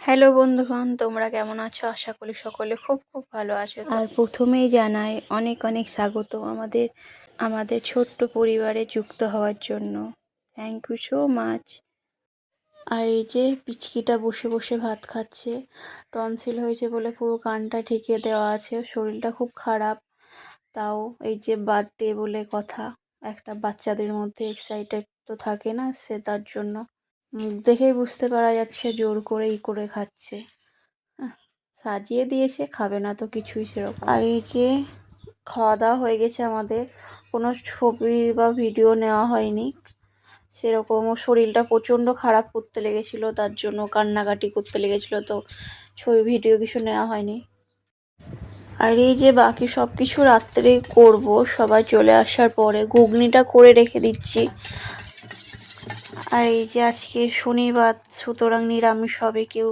Hello বন্ধুগণ, তোমরা কেমন আছো? আশা করি সকলে খুব খুব ভালো আছো। আর প্রথমেই জানাই অনেক অনেক স্বাগত আমাদের আমাদের ছোট্ট পরিবারে যুক্ত হওয়ার জন্য। থ্যাংক ইউ সো মাচ আর এই যে পিচকিটা বসে বসে ভাত খাচ্ছে, টনসিল হয়েছে বলে পুরো কানটা ঢেকে দেওয়া আছে, শরীরটা খুব খারাপ। তাও এই যে বার্থডে বলে কথা, একটা বাচ্চাদের মধ্যে এক্সাইটেড তো থাকে না, সে তার জন্য মুখ দেখেই বুঝতে পারা যাচ্ছে জোর করে ই করে খাচ্ছে। সাজিয়ে দিয়েছে, খাবে না তো কিছুই সেরকম। আর এই যে খাওয়া দাওয়া হয়ে গেছে আমাদের, কোনো ছবি বা ভিডিও নেওয়া হয়নি। সেরকম ওর শরীরটা প্রচণ্ড খারাপ করতে লেগেছিলো, তার জন্য কান্নাকাটি করতে লেগেছিলো, তো ছবি, ভিডিও কিছু নেওয়া হয়নি। আর এই যে বাকি সব কিছু রাত্রে করব, সবাই চলে আসার পরে ঘুগনিটা করে রেখে দিচ্ছি। আর এই যে আজকে শনিবার সুতরাং নিরামিষ হবে কেউ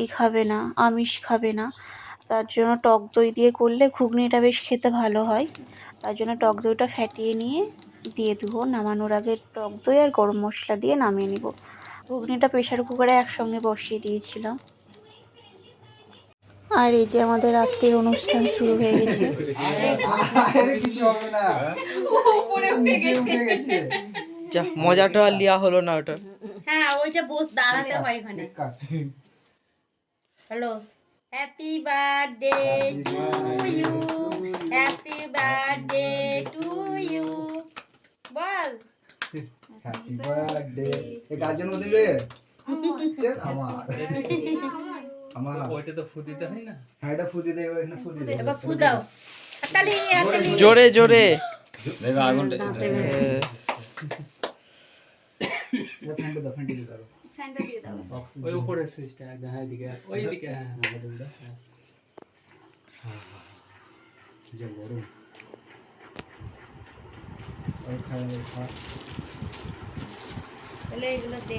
এই খাবে না আমিষ খাবে না। তার জন্য টক দই দিয়ে করলে ঘুগনিটা বেশ খেতে ভালো হয়। তার জন্য টক দইটা ফ্যাটিয়ে নিয়ে দিয়ে দেবো। নামানোর আগে টক দই আর গরম মশলা দিয়ে নামিয়ে নিব। ঘুগনিটা প্রেশার কুকারে একসঙ্গে বসিয়ে দিয়েছিলাম। আর এই যে আমাদের রাত্রির অনুষ্ঠান শুরু হয়ে গেছে। যা মজাটা আর লিয়া হলো না ওটা হ্যাঁ ওইটা বস দাঁড়াতে হয় এখানে। Hello happy birthday to you happy birthday to you ball. Happy birthday এ গাজন মধ্যে রে? আমার। আমার। ওইটা তো হয় না। হ্যাঁ এটা ফুদি দেবে এখানে ফুদি দেবে এবার ফু দাও। জোরে জোরে। আগুনটা এ, ফ্যান্টে দাও। ফ্যান্টে দাও। ওই উপরে সুইচটা একদম হ্যাঁ এদিকে ওইদিকে হ্যাঁ যে গরম। আর খাওয়া খা তাহলে এগুলো দে।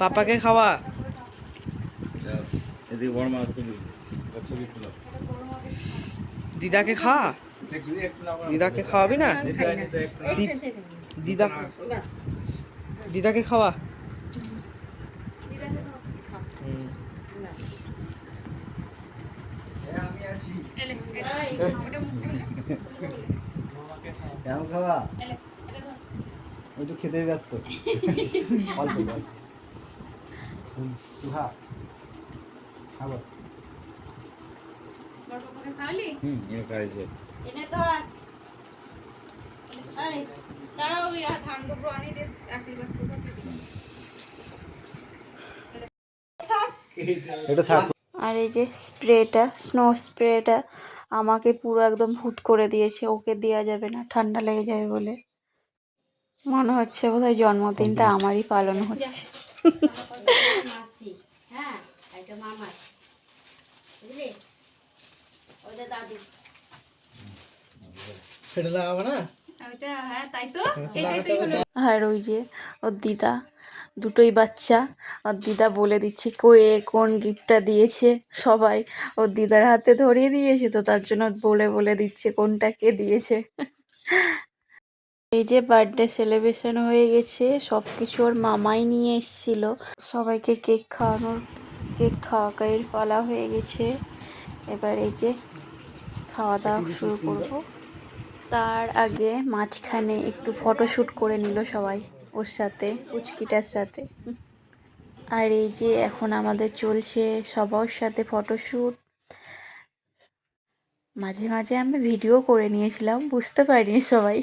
পাপাকে খাওয়া। দিদাকে খা। দিদাকে খাওয়াবি না? দিদা দিদাকে খাওয়া। আমি আছি কেমন খাওয়া? ওই তো খেতে ব্যস্ত। অল্প অল্প। হুম, তুই খা। খাব। হুম এটা খাইছে। এনে ধর এই দাঁড়াও ইয়া ধান দুটো আনি দে আশীর্বাদ এটা থাক। আর এই যে স্প্রেটা স্নো স্প্রেটা আমাকে পুরো একদম ভুট করে দিয়েছে। ওকে দেওয়া যাবে না ঠান্ডা লেগে যাবে বলে। মনে হচ্ছে বোধহয় জন্মদিনটা আমারই পালন হচ্ছে। মাসি হ্যাঁ হ্যাঁ। তাই তো। আর ওই যে ওর দিদা দুটোই বাচ্চা ওর দিদা বলে দিচ্ছে কয়ে কোন গিফটটা দিয়েছে সবাই। ওর দিদার হাতে ধরিয়ে দিয়েছে তো তার জন্য বলে বলে দিচ্ছে কোনটা কে দিয়েছে। এই যে বার্থডে সেলিব্রেশন হয়ে গেছে সব কিছু ওর মামাই নিয়ে এসেছিল। সবাইকে কেক খাওয়ানোর কেক খাওয়া খাওয়াকারির পালা হয়ে গেছে। এবার এই যে খাওয়া দাওয়া শুরু করব। তার আগে মাঝখানে একটু ফটোশ্যুট করে নিল সবাই ওর সাথে উচকিটার সাথে। আর এই যে এখন আমাদের চলছে সবার সাথে ফটোশ্যুট মাঝে মাঝে আমি ভিডিও করে নিয়েছিলাম বুঝতে পারিনি সবাই।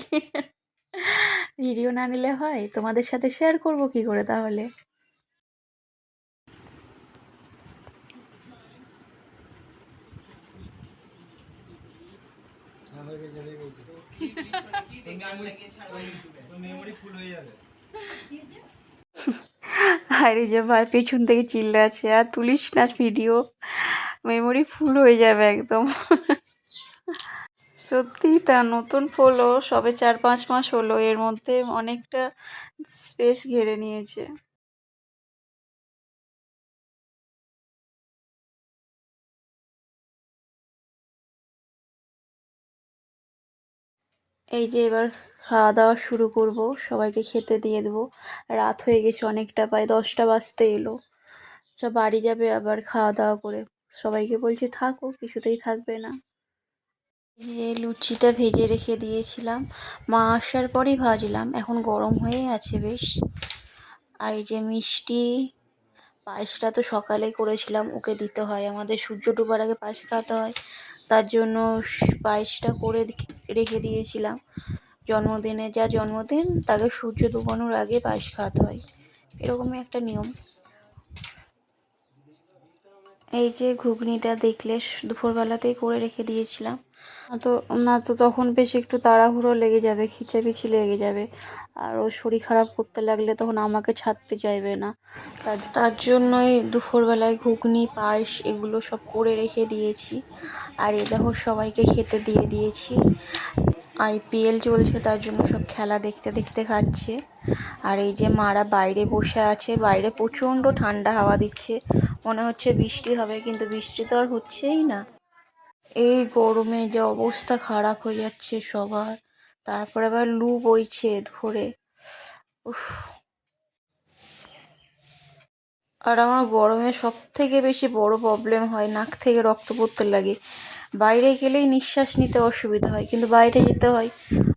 ভিডিও না নিলে হয়? তোমাদের সাথে শেয়ার করব কি করে তাহলে? আর যে ভাই, পেছন থেকে চিল্লাচ্ছে, আর তুলিস না ভিডিও মেমোরি ফুল হয়ে যাবে একদম। সত্যিই তা নতুন হলো সবে চার পাঁচ মাস হলো, এর মধ্যে অনেকটা স্পেস ঘিরে নিয়েছে। এই যে এবার খাওয়া দাওয়া শুরু করব, সবাইকে খেতে দিয়ে দেবো। রাত হয়ে গেছে অনেকটা, প্রায় দশটা বাজতে এলো। সব বাড়ি যাবে আবার খাওয়া দাওয়া করে। সবাইকে বলছি থাকো, কিছুতেই থাকবে না। যে লুচিটা ভেজে রেখে দিয়েছিলাম, মা আসার পরেই ভাজলাম। এখন গরম হয়ে আছে বেশ। আর এই যে মিষ্টি পায়েসটা তো সকালে করেছিলাম, ওকে দিতে হয়। আমাদের সূর্য ডোবার আগে পায়েস খাওয়াতে হয়। তার জন্য পায়েসটা করে রেখে- দিয়েছিলাম। জন্মদিনে যা জন্মদিন, তাকে সূর্য ডুবানোর আগে পায়েস খাওয়াতে হয়। এরকমই একটা নিয়ম। এই যে ঘুগনিটা দেখলে দুপুরবেলাতেই করে রেখে দিয়েছিলাম। তো, না তো তখন বেশ একটু তাড়াহুড়ো লেগে যাবে খিচাপিচি লেগে যাবে। আর ও শরীর খারাপ করতে লাগলে তখন আমাকে ছাড়তে চাইবে না। তার তার জন্যই দুপুরবেলায় ঘুগনি, পায়েস এগুলো সব করে রেখে দিয়েছি। আর এ দেখো সবাইকে খেতে দিয়ে দিয়েছি। আইপিএল চলছে, তার জন্য সব খেলা দেখতে দেখতে খাচ্ছে। আর এই যে মারা বাইরে বসে আছে, বাইরে প্রচণ্ড ঠান্ডা হাওয়া দিচ্ছে। মনে হচ্ছে বৃষ্টি হবে, কিন্তু বৃষ্টি তো আর হচ্ছেই না। এই গরমে যে অবস্থা খারাপ হয়ে যাচ্ছে সবার। তারপরে আবার লু বইছে ধরে। উফ। আর আমার গরমে সব থেকে বেশি বড় প্রবলেম হয় নাক থেকে রক্ত পড়তে লাগে। বাইরে গেলেই নিঃশ্বাস নিতে অসুবিধা হয়, কিন্তু বাইরে যেতে হয়।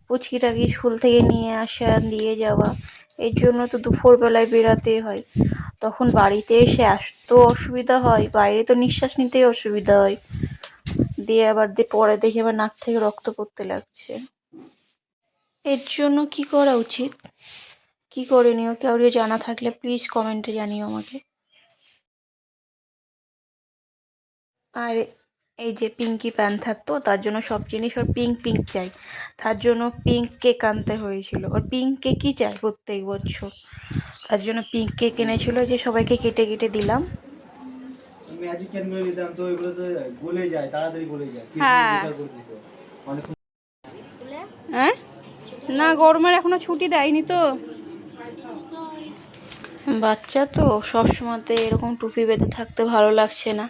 পুচকিটাকে স্কুল থেকে নিয়ে আসা, দিয়ে যাওয়া, এর জন্য তো দুপুরবেলায় বেরাতে হয়। তখন বাড়িতে এসে এত অসুবিধা হয়, বাইরে তো নিঃশ্বাস নিতেই অসুবিধা হয়। দিয়ে আবার দিয়ে পরে দেখে আবার নাক থেকে রক্ত পড়তে লাগছে। এর জন্য কি করা উচিত? কি করণীয় কেউ জানা থাকলে প্লিজ কমেন্টে জানিও আমাকে। আর, এই যে পিঙ্কি প্যান্থার তো, তার জন্য সব জিনিস ওর পিঙ্ক পিঙ্ক চাই। তার জন্য পিঙ্ক কেক আনতে হয়েছিল। ওর পিঙ্ক কেকই চাই প্রত্যেক বছর। তার জন্য পিঙ্ক কেক এনেছিল যে সবাইকে কেটে কেটে দিলাম। ম্যাজিক ক্যান করে দিতাম তো এগুলো তো গলে যায় তাড়াতাড়ি গলে যায়। হ্যাঁ। হ্যাঁ? না গরমের এখনও ছুটি দেয়নি তো। বাচ্চা তো সবসময়তে এরকম টুপি বেঁধে থাকতে ভালো লাগছে না।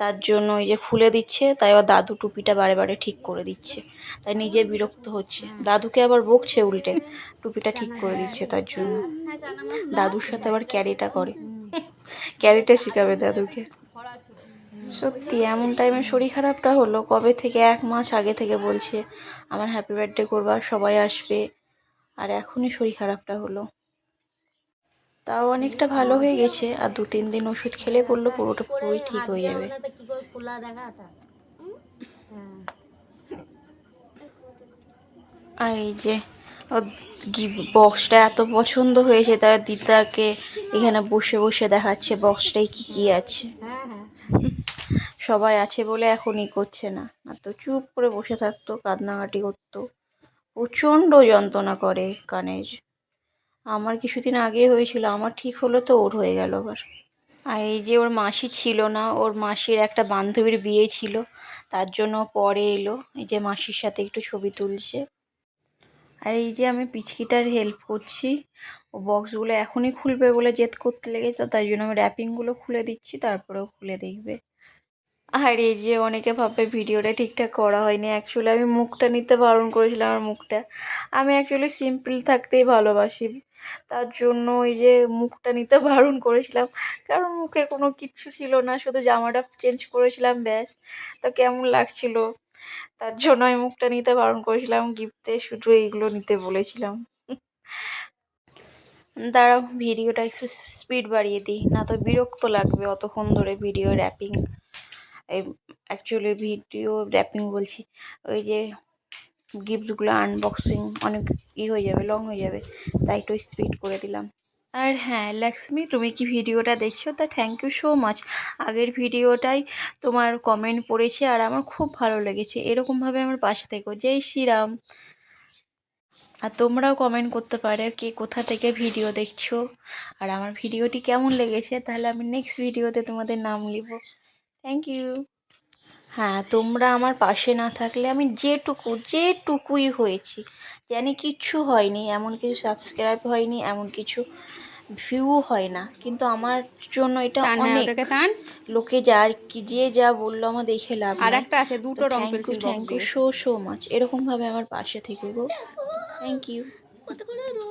তার জন্য ওই যে খুলে দিচ্ছে তাই আবার দাদু টুপিটা বারে বারে ঠিক করে দিচ্ছে। তাই নিজে বিরক্ত হচ্ছে। দাদুকে আবার বকছে উল্টে টুপিটা ঠিক করে দিচ্ছে তার জন্য। দাদুর সাথে আবার ক্যারিটা করে। ক্যারিটা শেখাবে দাদুকে। সত্যি এমন টাইমে শরীর খারাপটা হলো কবে থেকে? এক মাস আগে থেকে বলছে আমার হ্যাপি বার্থডে করবা সবাই আসবে। আর এখনই শরীর খারাপটা হলো। তাও অনেকটা ভালো হয়ে গেছে আর দু তিন দিন ওষুধ খেলে বলল পুরোটা পুরোই ঠিক হয়ে যাবে। আর এই যে বক্সটা এত পছন্দ হয়েছে তার দিদাকে এখানে বসে বসে দেখাচ্ছে বক্সটায় কি কি আছে। সবাই আছে বলে এখনই করছে না। আর তো চুপ করে বসে থাকতো, কান্নাকাটি করতো। প্রচণ্ড যন্ত্রণা করে কানের। আমার কিছুদিন আগে হয়েছিল, আমার ঠিক হলো তো, ওর হয়ে গেল আবার। আর এই যে ওর মাসি ছিল না, ওর মাসির একটা বান্ধবীর বিয়ে ছিল, তার জন্য পরে এলো। এই যে মাসির সাথে একটু ছবি তুলছে। আর এই যে আমি পিচকিটার হেল্প করছি, ও বক্সগুলো এখনই খুলবে বলে জেদ করতে লেগেছে, তাই জন্য আমি র্যাপিংগুলো খুলে দিচ্ছি, তারপরেও খুলে দেখবে। আর এই যে অনেকে ভাববে ভিডিওটা ঠিকঠাক করা হয়নি অ্যাকচুয়ালি আমি মুখটা নিতে বারণ করেছিলাম আমার মুখটা। আমি অ্যাকচুয়ালি সিম্পল থাকতেই ভালোবাসি। তার জন্য ওই যে মুখটা নিতে বারণ করেছিলাম। কারণ মুখে কোনো কিচ্ছু ছিল না, শুধু জামাটা চেঞ্জ করেছিলাম, ব্যাস। তো কেমন লাগছিল? তার জন্য আমি মুখটা নিতে বারণ করেছিলাম গিফটে শুধু এইগুলো নিতে বলেছিলাম। দাঁড়াও, ভিডিওটা একটু স্পিড বাড়িয়ে দিই, না তো বিরক্ত লাগবে অতক্ষণ ধরে ভিডিও র্যাপিং এই অ্যাকচুয়ালি ভিডিও র্যাপিং বলছি, ওই যে গিফটগুলো আনবক্সিং অনেক ই হয়ে যাবে লং হয়ে যাবে, তাই একটু স্পিড করে দিলাম। আর হ্যাঁ লক্ষ্মী তুমি কি ভিডিওটা দেখছ? তা থ্যাংক ইউ সো মাচ আগের ভিডিওটাই তোমার কমেন্ট পড়েছে আর আমার খুব ভালো লেগেছে। এরকমভাবে আমার পাশে থেকো। জয় শ্রীরাম। আর তোমরাও কমেন্ট করতে পারো কে কোথা থেকে ভিডিও দেখছ। আর আমার ভিডিওটি কেমন লেগেছে, তাহলে আমি নেক্সট ভিডিওতে তোমাদের নাম লিব। থ্যাংক ইউ হ্যাঁ তোমরা আমার পাশে না থাকলে আমি যেটুকু যেটুকুই হয়েছি। জানি কিচ্ছু হয়নি এমন কিছু সাবস্ক্রাইব হয়নি এমন কিছু ভিউ হয় না। কিন্তু আমার জন্য এটা হ্যাঁ, অনেক টান। লোকে যা কি যে যা বলল আমার দেখে লাভ আর একটা আছে দুটো রং thank you pencil thank you so so much এরকমভাবে আমার পাশে থেকে গো। থ্যাংক ইউ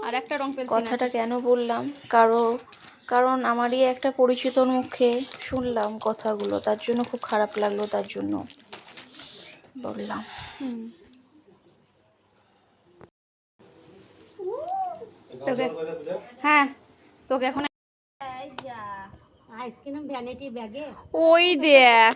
আর একটা রং পেন্সিল কথাটা কেন বললাম? কারও কারণ আমারই একটা পরিচিতর মুখে শুনলাম কথাগুলো। তার জন্য খুব খারাপ লাগল তার জন্য বললাম। তোকে হ্যাঁ তোকে এখন আইসক্রিম ভ্যানিটি ব্যাগে। ওই দেখ।